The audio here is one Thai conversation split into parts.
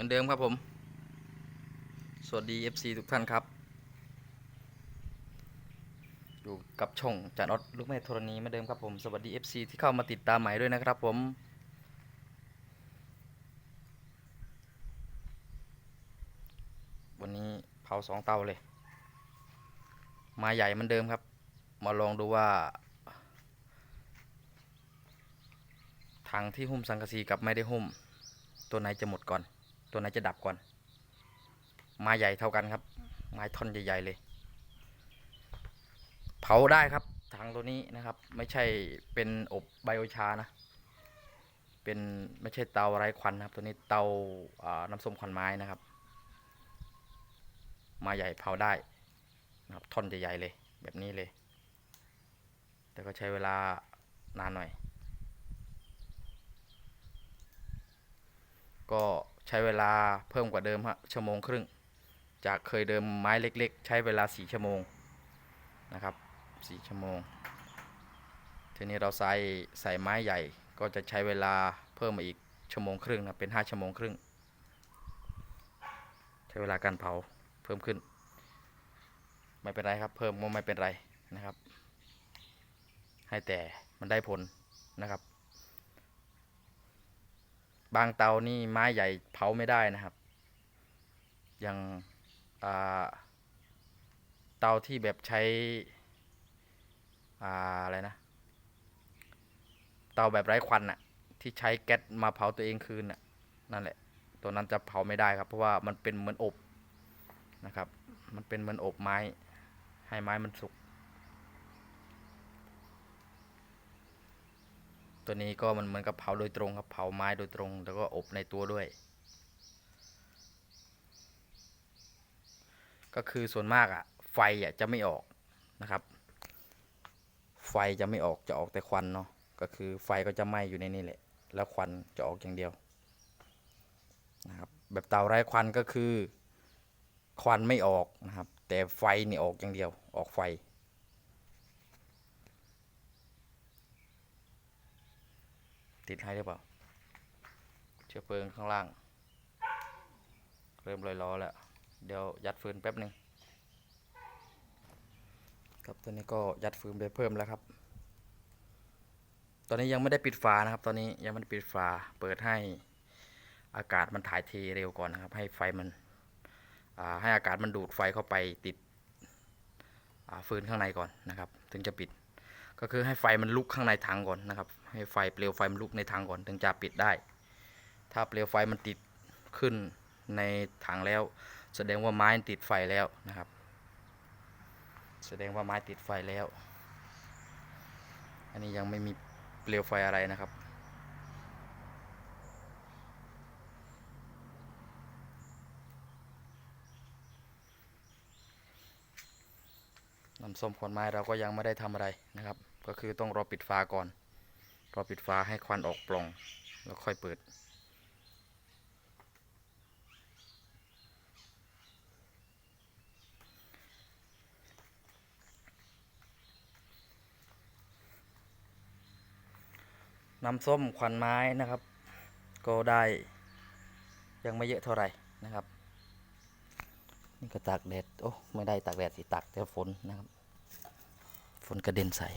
มือนเดิมครับผม สวัสดี FC ทุกท่านครับ อยู่กับช่องจานอดลูกแม่ธรณีเหมือนเดิมครับผม สวัสดี FC ที่เข้ามาติดตามใหม่ด้วยนะครับผมวันนี้เผาสองเตาเลย มาใหญ่เหมือนเดิมครับ มาลองดูว่า ทางที่หุ้มสังกะสีกับไม่ได้หุ้ม ตัวไหนจะหมดก่อน ตัวไหนจะดับก่อน ไม้ใหญ่เท่ากันครับ ไม้ท่อนใหญ่ๆเลย เผาได้ครับทางตัวนี้นะครับ ไม่ใช่เป็นอบไบโอชานะ เป็นไม่ใช่เตาไร้ควันนะครับ ตัวนี้เตาน้ำส้มควันไม้นะครับ ไม้ใหญ่เผาได้นะครับท่อนใหญ่ๆเลย แบบนี้เลย แต่ก็ใช้เวลานานหน่อย ก็ ใช้เวลาเพิ่มกว่าเดิมฮะชั่วโมงครึ่ง จากเคยเดิมไม้เล็ก ๆ ใช้เวลาสี่ชั่วโมงนะครับสี่ชั่วโมง ทีนี้เราใส่ใส่ไม้ใหญ่ก็จะใช้เวลาเพิ่มมาอีกชั่วโมงครึ่งนะเป็นห้าชั่วโมงครึ่ง ใช้เวลาการเผาเพิ่มขึ้น ไม่เป็นไรครับ เพิ่มก็ไม่เป็นไรนะครับ ให้แต่มันได้ผลนะครับ บางเตานี่ไม้ใหญ่เผาไม่ได้นะครับ อย่างเตาที่แบบใช้อ่าอะไรนะ เตาแบบไร้ควันน่ะที่ใช้แก๊สมาเผาตัวเองคืนน่ะนั่นแหละ ตัวนั้นจะเผาไม่ได้ครับ เพราะว่ามันเป็นเหมือนอบนะครับ มันเป็นเหมือนอบไม้ ให้ไม้มันสุก ตัวนี้ก็มันเหมือนกับเผาโดยตรงครับเผาไม้โดยตรง แล้วก็อบในตัวด้วย ก็คือส่วนมากอะไฟอะจะไม่ออกนะครับ ไฟจะไม่ออกจะออกแต่ควันเนาะก็คือไฟก็จะไหม้อยู่ในนี่แหละ แล้วควันจะออกอย่างเดียวนะครับแบบเตาไร้ควันก็คือ ควันไม่ออกนะครับ แต่ไฟนี่ออกอย่างเดียวออกไฟ ติดให้หรือเปล่า เชื้อเพลิงข้างล่าง เริ่มลอยล้อแล้ว เดี๋ยวยัดฟืนแป๊บหนึ่งครับตอนนี้ก็ยัดฟืนไปเพิ่มแล้วครับ ตอนนี้ยังไม่ได้ปิดฝานะครับ ตอนนี้ยังไม่ได้ปิดฝาเปิดให้อากาศมันถ่ายเทเร็วก่อนนะครับ ให้ไฟมันให้อากาศมันดูดไฟเข้าไปติดฟืนข้างในก่อนนะครับ ถึงจะปิด ก็คือให้ไฟมันลุกข้างในถังก่อนนะครับ ให้ไฟเปลวไฟมันลุกในถังก่อนถึงจะปิดได้ ถ้าเปลวไฟมันติดขึ้นในถังแล้ว แสดงว่าไม้ติดไฟแล้วนะครับ แสดงว่าไม้ติดไฟแล้ว อันนี้ยังไม่มีเปลวไฟอะไรนะครับน้ำส้มขวานไม้เราก็ยังไม่ได้ทำอะไรนะครับ ก็คือต้องรอปิดฝาก่อน รอปิดฝาให้ควันออกปล่อง แล้วค่อยเปิด น้ำส้มขวัญไม้นะครับ ก็ได้ยังไม่เยอะเท่าไหร่นะครับ นี่ก็ตากแดด โอ้ ไม่ได้ตากแดดสิตากแต่ฝนนะครับ ฝนกระเด็นใส่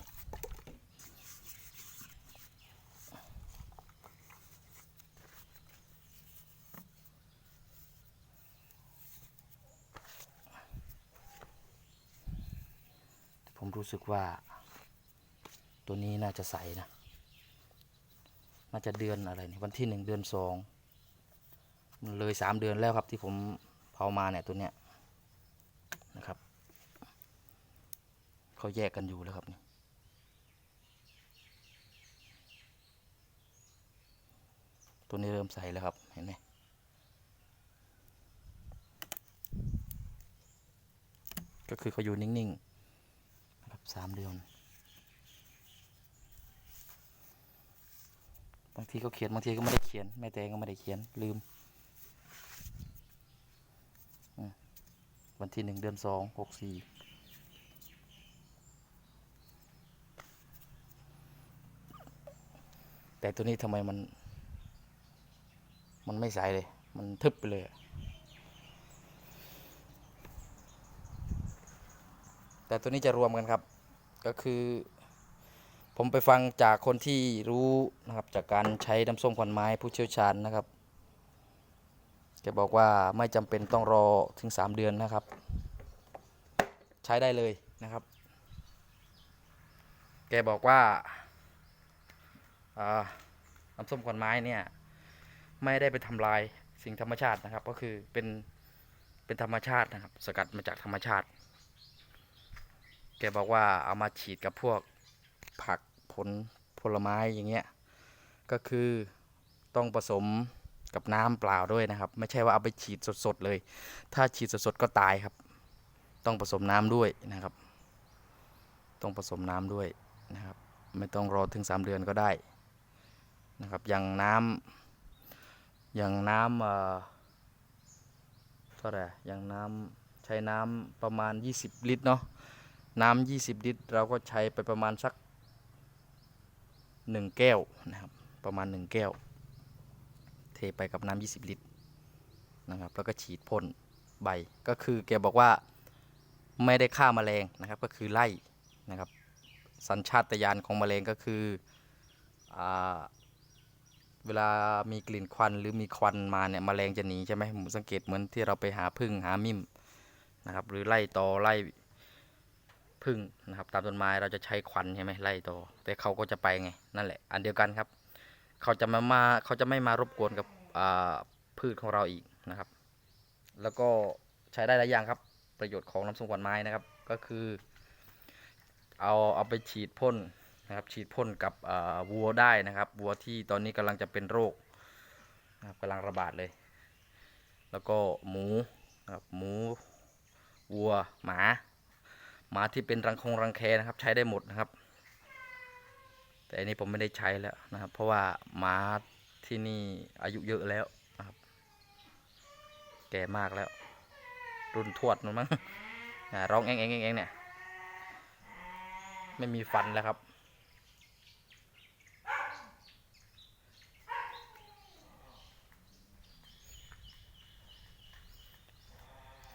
รู้สึกว่า ตัวนี้น่าจะใสนะ น่าจะเดือนอะไรนี่วันที่หนึ่งเดือนสองมันเลยสามเดือนแล้วครับที่ผมเผามาเนี่ยตัวเนี้ยนะครับเขาแยกกันอยู่แล้วครับนี่ตัวนี้เริ่มใสแล้วครับเห็นไหมก็คือเขาอยู่นิ่ง ๆ ครับสามเดือนบางทีก็เขียนบางทีก็ไม่ได้เขียนแม่แตงก็ไม่ได้เขียนลืมวันที่หนึ่งเดือนสองหกสี่แต่ตัวนี้ทำไมมัน มันไม่ใสเลย มันทึบไปเลย แต่ตัวนี้จะรวมกันครับ ก็คือ ผมไปฟังจากคนที่รู้นะครับจากการใช้น้ำส้มควันไม้ผู้เชี่ยวชาญนะครับแกบอกว่าไม่จำเป็นต้องรอถึง 3 เดือนนะครับ ใช้ได้เลยนะครับ แกบอกว่าน้ำส้มควันไม้เนี่ยไม่ได้ไปทำลายสิ่งธรรมชาตินะครับ ก็คือเป็นเป็นธรรมชาตินะครับ สกัดมาจากธรรมชาติ แกบอกว่าเอามาฉีดกับพวกผักผลผลไม้อย่างเงี้ย ก็คือต้องผสมกับน้ำเปล่าด้วยนะครับ ไม่ใช่ว่าเอาไปฉีดสดๆเลย ถ้าฉีดสดๆก็ตายครับ ต้องผสมน้ำด้วยนะครับ ต้องผสมน้ำด้วยนะครับ ไม่ต้องรอถึง 3 เดือนก็ได้นะครับ อย่างน้ำอย่างน้ำเอ่อเท่าไหร่อย่างน้ำใช้น้ำประมาณ 20 ลิตรเนาะ น้ำ20 ลิตร เราก็ใช้ไปประมาณสัก 1 แก้วนะครับ ประมาณ 1 แก้ว เทไปกับน้ำ20 ลิตรนะครับ แล้วก็ฉีดพ่นใบ ก็คือแกบอกว่าไม่ได้ฆ่าแมลงนะครับ ก็คือไล่นะครับ สัญชาตญาณของแมลงก็คืออเวลามีกลิ่นควันหรือมีควันมาเนี่ยแมลงจะหนีใช่ไหมผมสังเกตเหมือนที่เราไปหาพึ่งหามิมนะครับ หรือไล่ตอไล่ พึ่งนะครับ ตามต้นไม้เราจะใช้ควันใช่ไหมไล่ตอแต่เขาก็จะไปไงนั่นแหละ อันเดียวกันครับ เขาจะมามาเขาจะไม่มารบกวนกับพืชของเราอีกนะครับ แล้วก็ใช้ได้หลายอย่างครับ ประโยชน์ของน้ำส้มควันไม้นะครับ ก็คือเอาเอาไปฉีดพ่นนะครับ ฉีดพ่นกับวัวได้นะครับวัวที่ตอนนี้กำลังจะเป็นโรคนะครับกำลังระบาดเลย แล้วก็หมูนะครับหมูวัวหมา หมาที่เป็นรังคงรังแคนะครับ ใช้ได้หมดนะครับ แต่อันนี้ผมไม่ได้ใช้แล้วนะครับ เพราะว่าหมาที่นี่อายุเยอะแล้วนะครับ แก่มากแล้ว รุ่นทวดนู่นมั้งร้องเองเองเองเองเนี่ย ไม่มีฟันแล้วครับ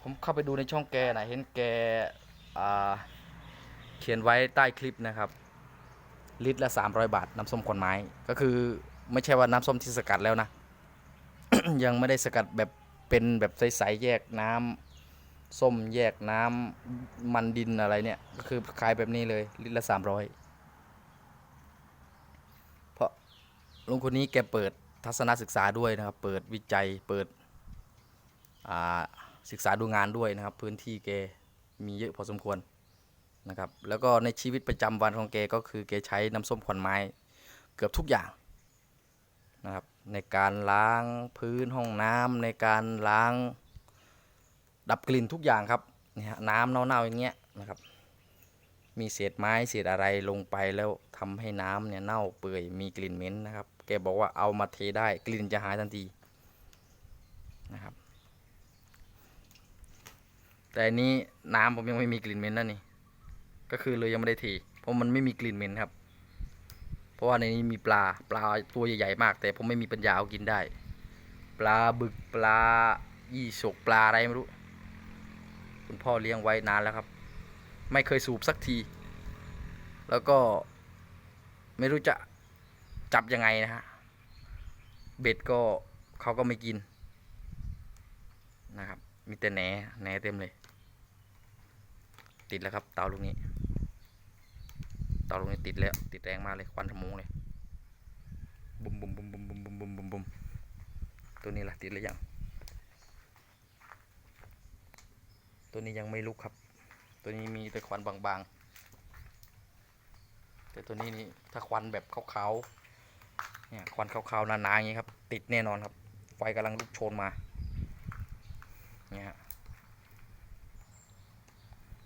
ผมเข้าไปดูในช่องแกนะเห็นแก เขียนไว้ใต้คลิปนะครับ ลิตรละ 300 บาท น้ำส้มควันไม้ ก็คือไม่ใช่ว่าน้ำส้มที่สกัดแล้วนะ ยังไม่ได้สกัดแบบเป็นแบบใสๆแยกน้ำส้มแยกน้ำมันดินอะไรเนี่ย ก็คือขายแบบนี้เลย ลิตรละ 300 เพราะลุงคนนี้แกเปิดทัศนศึกษาด้วยนะครับ เปิดวิจัยเปิดศึกษาดูงานด้วยนะครับ พื้นที่แก มีเยอะพอสมควรนะครับ แล้วก็ในชีวิตประจำวันของแกก็คือแกใช้น้ำส้มขวัญไม้เกือบทุกอย่างนะครับในการล้างพื้นห้องน้ำในการล้างดับกลิ่นทุกอย่างครับเนี่ยฮะน้ำเน่าๆอย่างเงี้ยนะครับ มีเศษไม้เศษอะไรลงไปแล้วทำให้น้ำเนี่ยเน่าเปื่อยมีกลิ่นเหม็นนะครับ แกบอกว่าเอามาเทได้กลิ่นจะหายทันทีนะครับ แต่อันนี้น้ำผมยังไม่มีกลิ่นเหม็นนะนี่ ก็คือเลยยังไม่ได้ทีเพราะมันไม่มีกลิ่นเหม็นครับ เพราะว่าในนี้มีปลาปลาตัวใหญ่ๆมาก แต่ผมไม่มีปัญญาเอากินได้ ปลาบึกปลายี่สกปลาอะไรไม่รู้ คุณพ่อเลี้ยงไว้นานแล้วครับ ไม่เคยสูบสักที แล้วก็ไม่รู้จะจับยังไงนะฮะ เบ็ดก็เขาก็ไม่กินนะครับ มีแต่แหนแหนเต็มเลย ติดแล้วครับ เตาลูกนี้ เตาลูกนี้ติดแล้ว ติดแรงมากเลยควันขโมงเลยบุมบุมบุมบุมบุมบุมบุมบุมบุมตัวนี้ล่ะติดหรือยัง ตัวนี้ยังไม่ลุกครับ ตัวนี้มีแต่ควันบางๆ แต่ตัวนี้นี่ถ้าควันแบบขาวๆ เนี่ยควันขาวๆนานๆอย่างนี้ครับ ติดแน่นอนครับ ไฟกำลังลุกโชนมา เนี่ยฮะ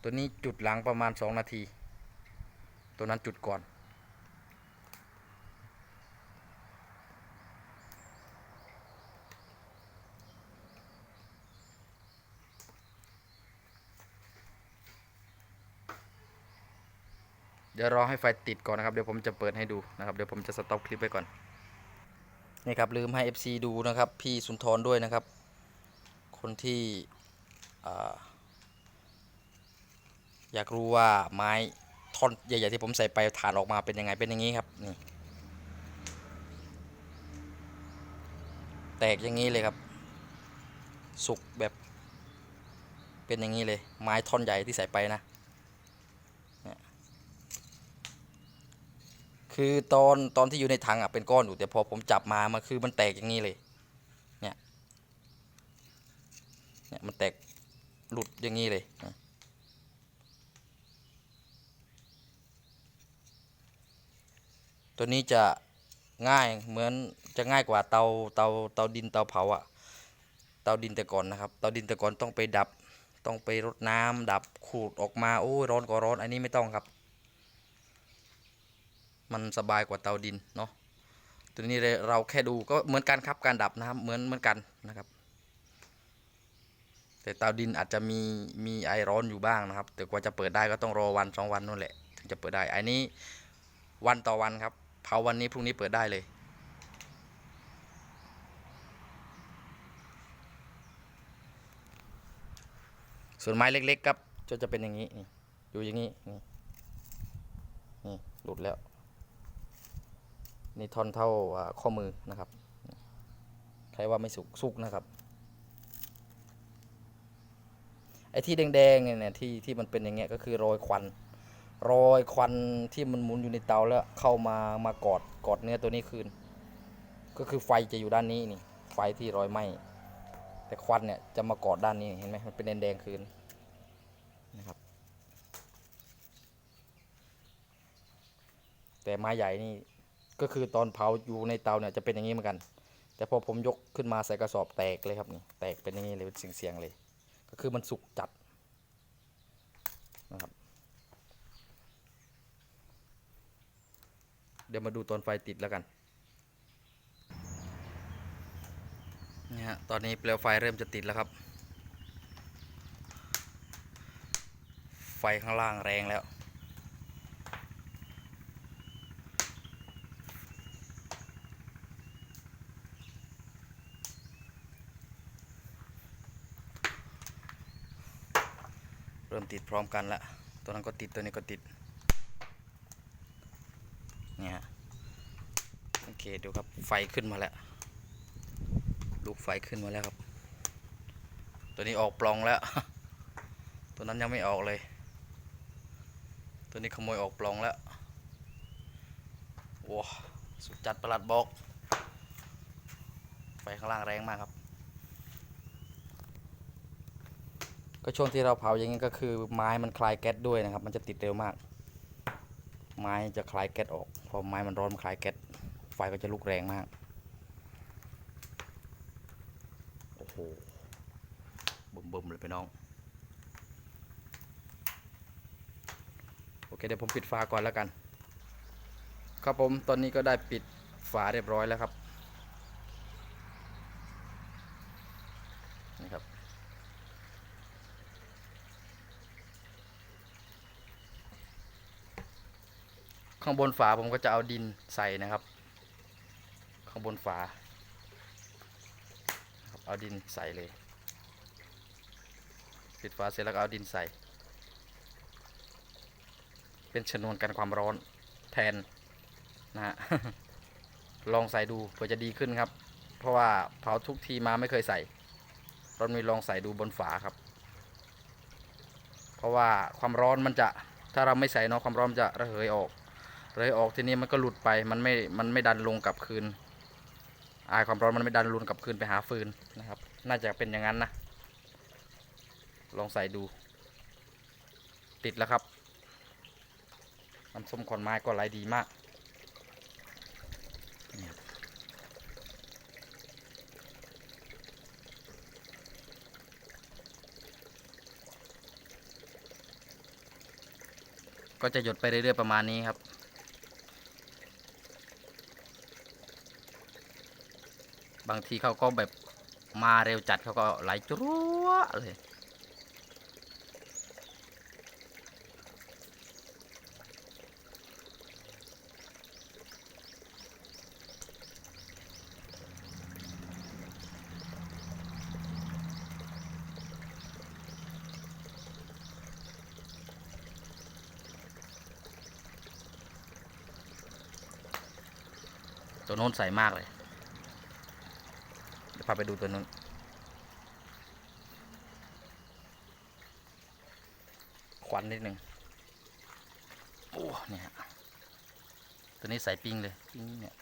ตัวนี้จุดหลังประมาณ 2 นาที ตัวนั้นจุดก่อน เดี๋ยวรอให้ไฟติดก่อนนะครับ เดี๋ยวผมจะเปิดให้ดูนะครับ เดี๋ยวผมจะสต็อปคลิปไว้ก่อน นี่ครับลืมให้ FC ดูนะครับ พี่สุนทรด้วยนะครับ คนที่อ่า อยากรู้ว่าไม้ท่อนใหญ่ๆที่ผมใส่ไปฐานออกมาเป็นยังไงเป็นอย่างนี้ครับนี่แตกอย่างนี้เลยครับ สุกแบบ เป็นอย่างนี้เลย ไม้ท่อนใหญ่ที่ใส่ไปนะ คือตอนตอนที่อยู่ในถังอะเป็นก้อนอยู่แต่พอผมจับมามันคือมันแตกอย่างนี้เลย เนี่ย เนี่ยมันแตกหลุดอย่างนี้เลยนะ ตัวนี้จะง่ายเหมือนจะง่ายกว่าเตาเตาเตาดินเตาเผาอะเตาดินแต่ก่อนนะครับเตาดินแต่ก่อนต้องไปดับต้องไปรดน้ำดับขูดออกมาโอ้ยร้อนก็ร้อนอันนี้ไม่ต้องครับ มันสบายกว่าเตาดินเนาะตัวนี้เราแค่ดูก็เหมือนกันครับการดับนะครับเหมือนเหมือนกันนะครับ แต่เตาดินอาจจะมีมีไอร้อนอยู่บ้างนะครับ แต่กว่าจะเปิดได้ก็ต้องรอวันสองวันนู่นแหละถึงจะเปิดได้อันนี้วันต่อวันครับ เผาวันนี้พรุ่งนี้เปิดได้เลย ส่วนไม้เล็ก ๆ ครับจะจะเป็นอย่างนี้นี่อยู่อย่างนี้นี่นี่หลุดแล้ว นี่ท่อนเท่าข้อมือนะครับ ใครว่าไม่สุกสุกนะครับไอ้ที่แดงๆเนี่ยที่ที่มันเป็นอย่างเงี้ยก็คือรอยควัน รอยควันที่มันหมุนอยู่ในเตาแล้วเข้ามามากอดกอดเนื้อตัวนี้คืน ก็คือไฟจะอยู่ด้านนี้นี่ ไฟที่รอยไหม้แต่ควันเนี่ยจะมากอดด้านนี้เห็นไหมมันเป็นแดงๆคืนนะครับ แต่ไม้ใหญ่นี่ก็คือตอนเผาอยู่ในเตาเนี่ยจะเป็นอย่างนี้เหมือนกัน แต่พอผมยกขึ้นมาใส่กระสอบแตกเลยครับนี่แตกเป็นอย่างนี้เลยเป็นเสียงๆเลย ก็คือมันสุกจัดนะครับ เดี๋ยวมาดูตอนไฟติดแล้วกันนี่ฮะตอนนี้เปลวไฟเริ่มจะติดแล้วครับ ไฟข้างล่างแรงแล้ว เริ่มติดพร้อมกันล้วตัวนั้นก็ติดตัวนี้ก็ติด เนี่ยฮะโอเคดูครับไฟขึ้นมาแล้ว ลูกไฟขึ้นมาแล้วครับ ตัวนี้ออกปลองแล้ว ตัวนั้นยังไม่ออกเลย ตัวนี้ขโมยออกปลองแล้วว้าสุดจัดประหลัดบอก ไฟข้างล่างแรงมากครับ ก็ช่วงที่เราเผาอย่างนี้ก็คือไม้มันคลายแก๊สด้วยนะครับ มันจะติดเร็วมาก ไม้จะคลายแก๊สออก พอไม้มันร้อนมันคลายแก๊สไฟก็จะลุกแรงมาก โอ้โหบึมๆเลยไปน้อง โอเคเดี๋ยวผมปิดฝาก่อนแล้วกัน ครับผมตอนนี้ก็ได้ปิดฝาเรียบร้อยแล้วครับ นี่ครับ ข้างบนฝาผมก็จะเอาดินใส่นะครับ ข้างบนฝาเอาดินใส่เลยปิดฝาเสร็จแล้วเอาดินใส่ เป็นชนวนกันความร้อนแทนนะฮะลองใส่ดูเผื่อจะดีขึ้นครับ เพราะว่าเผาทุกทีมาไม่เคยใส่รอนมีลองใส่ดูบนฝาครับ เพราะว่าความร้อนมันจะถ้าเราไม่ใส่เนาะความร้อนจะระเหยออก เลยออกทีนี้มันก็หลุดไปมันไม่มันไม่ดันลงกลับคืนอายความร้อนมันไม่ดันลงกลับคืนไปหาฟืนนะครับ น่าจะเป็นอย่างนั้นนะ ลองใส่ดู ติดแล้วครับน้ำส้มขอนไม้ก็ไหลดีมากก็จะหยดไปเรื่อยๆประมาณนี้ครับ บางทีเขาก็แบบมาเร็วจัดเขาก็ไหลจุ๊วเลยตัวโน้นใสมากเลยาไปดูตัวนู้นควันนิดหนึ่งโอ้เนี่ยฮะตัวนี้ใส่ปิ้งเลยปิ้งเนี่ย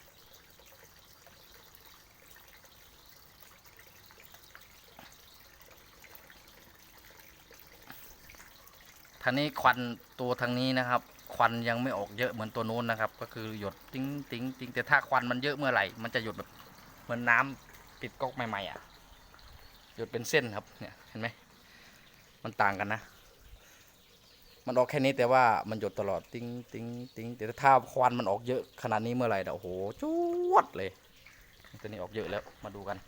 ทางนี้ควันตัวทางนี้นะครับ ควันยังไม่ออกเยอะเหมือนตัวนู้นนะครับ ก็คือหยดติ้งติ้งติ้งแต่ถ้าควันมันเยอะเมื่อไหร่ มันจะหยดแบบเหมือนน้ำ ปิดก๊อกใหม่ๆอะหยดเป็นเส้นครับเนี่ยเห็นไหมมันต่างกันนะ มันออกแค่นี้แต่ว่ามันหยดตลอดติ้งติ้งติ้งแต่ถ้าควันมันออกเยอะขนาดนี้เมื่อไหร่เดี๋ยวโอ้โหจวดเลยตัวนี้ออกเยอะแล้วมาดูกัน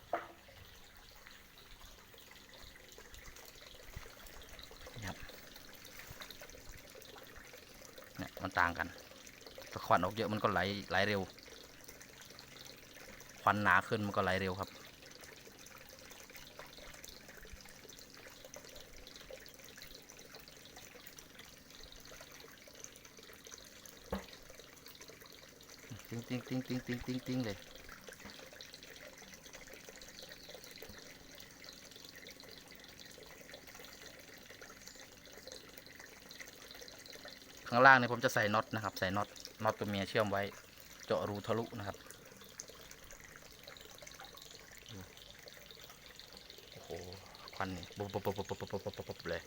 นี่ครับเนี่ยมันต่างกันถ้าควันออกเยอะมันก็ไหลไหลเร็ว ควันหนาขึ้นมันก็ไหลเร็วครับ ติงติงติงติงติงติงเลย ข้างล่างนี่ผมจะใส่น็อตนะครับ ใส่น็อตน็อตตัวเมียเชื่อมไว้ เจาะรูทะลุนะครับโอ้โหควันนี่ปุ๊บปุ๊บปุ๊บปุ๊บปุ๊บปุ๊บปุ๊บเลย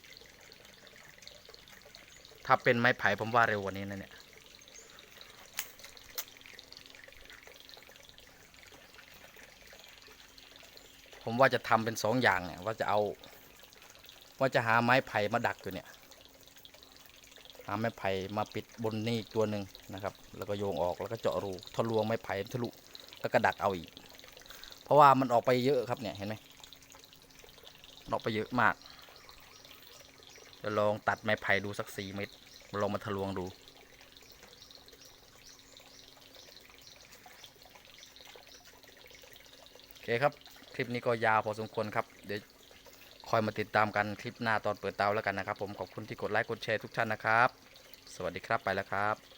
ถ้าเป็นไม้ไผ่ผมว่าเร็วกว่านี้นะเนี่ย ผมว่าจะทำเป็นสองอย่างเนี่ยว่าจะเอา ว่าจะหาไม้ไผ่มาดักอยู่เนี่ย หาไม้ไผ่มาปิดบนนี่อีกตัวหนึ่งนะครับ แล้วก็โยงออกแล้วก็เจาะรูทะลวงไม้ไผ่ทะลุแล้วก็ดักเอาอีก เพราะว่ามันออกไปเยอะครับเนี่ยเห็นไหมออกไปเยอะมากจะลองตัดไม้ไผ่ดูสักสี่เมตรลองมาทะลวงดูโอเคครับ คลิปนี้ก็ยาวพอสมควรครับ เดี๋ยวคอยมาติดตามกันคลิปหน้าตอนเปิดเตาแล้วกันนะครับ ผมขอบคุณที่กดไลค์กดแชร์ทุกท่านนะครับ สวัสดีครับไปแล้วครับ